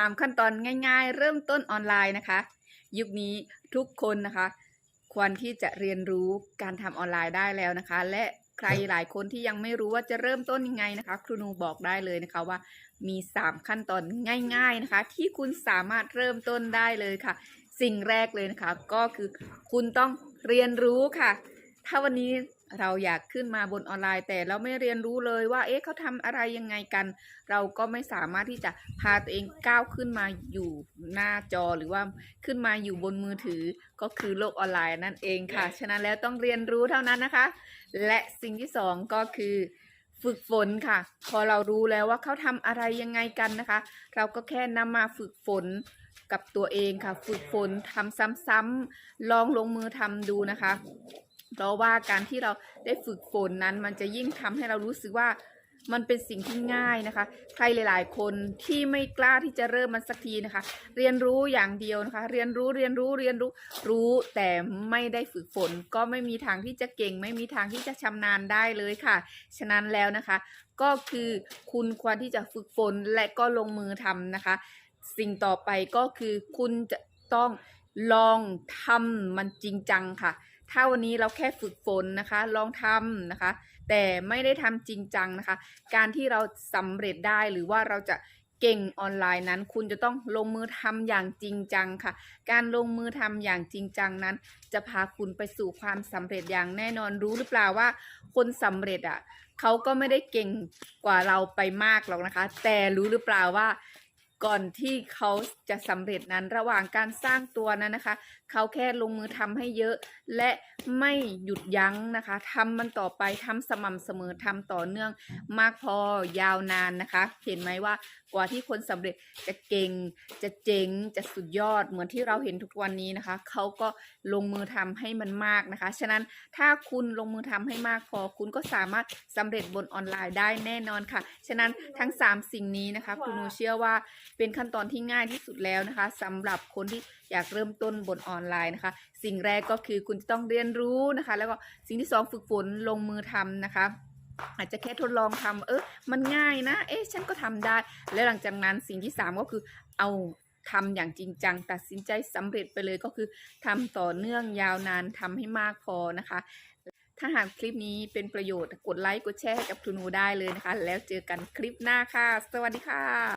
3 ขั้นตอนง่ายๆ เริ่มต้นออนไลน์นะคะ ยุคนี้ทุกคนนะคะ ควรที่จะเรียนรู้การทำออนไลน์ได้แล้วนะคะ และใครหลายคนที่ยังไม่รู้ว่าจะเริ่มต้นยังไงนะคะ ครูนูบอกได้เลยนะคะว่ามี 3 ขั้นตอนง่าย ๆนะคะ ที่คุณสามารถเริ่มต้นได้เลยค่ะ สิ่งแรกเลยนะคะ ก็คือคุณต้องเรียนรู้ค่ะ ถ้าวันนี้ เราอยากขึ้นมาบนออนไลน์ แต่เราไม่เรียนรู้เลยว่า เอ๊ะเขาทำอะไรยังไงกัน เราก็ไม่สามารถที่จะพาตัวเองก้าวขึ้นมาอยู่หน้าจอหรือว่าขึ้นมาอยู่บนมือถือก็คือโลกออนไลน์นั่นเองค่ะ ฉะนั้นแล้วต้องเรียนรู้เท่านั้นนะคะ และสิ่งที่สองก็คือฝึกฝนค่ะ พอเรารู้แล้วว่าเขาทำอะไรยังไงกันนะคะ เราก็แค่นำมาฝึกฝนกับตัวเองค่ะ ฝึกฝนทำซ้ำๆลองลงมือทำดูนะคะ เพราะว่าการที่เราได้ฝึกฝนนั้น มันจะยิ่งทำให้เรารู้สึกว่ามันเป็นสิ่งที่ง่ายนะคะ ใครหลาย ๆ คนที่ไม่กล้าที่จะเริ่มมันสักทีนะคะ เรียนรู้อย่างเดียวนะคะ เรียนรู้เรียนรู้เรียนรู้รู้แต่ไม่ได้ฝึกฝน ก็ไม่มีทางที่จะเก่ง ไม่มีทางที่จะชำนาญได้เลยค่ะ ฉะนั้นแล้วนะคะ ก็คือคุณควรที่จะฝึกฝนและก็ลงมือทำนะคะ สิ่งต่อไปก็คือคุณจะต้องลองทำมันจริงจังค่ะ ถ้าวันนี้เราแค่ฝึกฝนนะคะ ลองทำนะคะ แต่ไม่ได้ทำจริงจังนะคะ การที่เราสำเร็จได้หรือว่าเราจะเก่งออนไลน์นั้น คุณจะต้องลงมือทำอย่างจริงจังค่ะ การลงมือทำอย่างจริงจังนั้น จะพาคุณไปสู่ความสำเร็จอย่างแน่นอนรู้หรือเปล่าว่า คนสำเร็จอะเขาก็ไม่ได้เก่งกว่าเราไปมากหรอกนะคะ แต่รู้หรือเปล่าว่า ก่อนที่เขาจะสำเร็จนั้นระหว่างการสร้างตัวนั้นนะคะ เขาแค่ลงมือทำให้เยอะ และไม่หยุดยั้งนะคะทำมันต่อไปทำสม่ำเสมอทำต่อเนื่องมากพอยาวนานนะคะ เห็นไหมว่ากว่าที่คนสำเร็จจะเก่ง จะเจ๋งจะสุดยอดเหมือนที่เราเห็นทุกวันนี้นะคะ เขาก็ลงมือทำให้มันมากนะคะ ฉะนั้นถ้าคุณลงมือทำให้มากพอ คุณก็สามารถสำเร็จบนออนไลน์ได้แน่นอนค่ะ ฉะนั้นทั้ง 3 สิ่งนี้นะคะคุณนูเชื่อว่าเป็นขั้นตอนที่ง่ายที่สุดแล้วนะคะสำหรับคนที่อยากเริ่มต้นบนออนไลน์นะคะ สิ่งแรกก็คือคุณจะต้องเรียนรู้นะคะ แล้วก็สิ่งที่สองฝึกฝนลงมือทำนะคะอาจจะแค่ทดลองทำเออมันง่ายนะ เอ๊ะ ฉันก็ทำได้ แล้วหลังจากนั้นสิ่งที่สามก็คือเอาทำอย่างจริงจัง ตัดสินใจสำเร็จไปเลยก็คือทำต่อเนื่องยาวนานทำให้มากพอนะคะ ถ้าหากคลิปนี้เป็นประโยชน์กดไลค์กดแชร์ให้กับทูนูได้เลยนะคะ แล้วเจอกันคลิปหน้าค่ะ สวัสดีค่ะ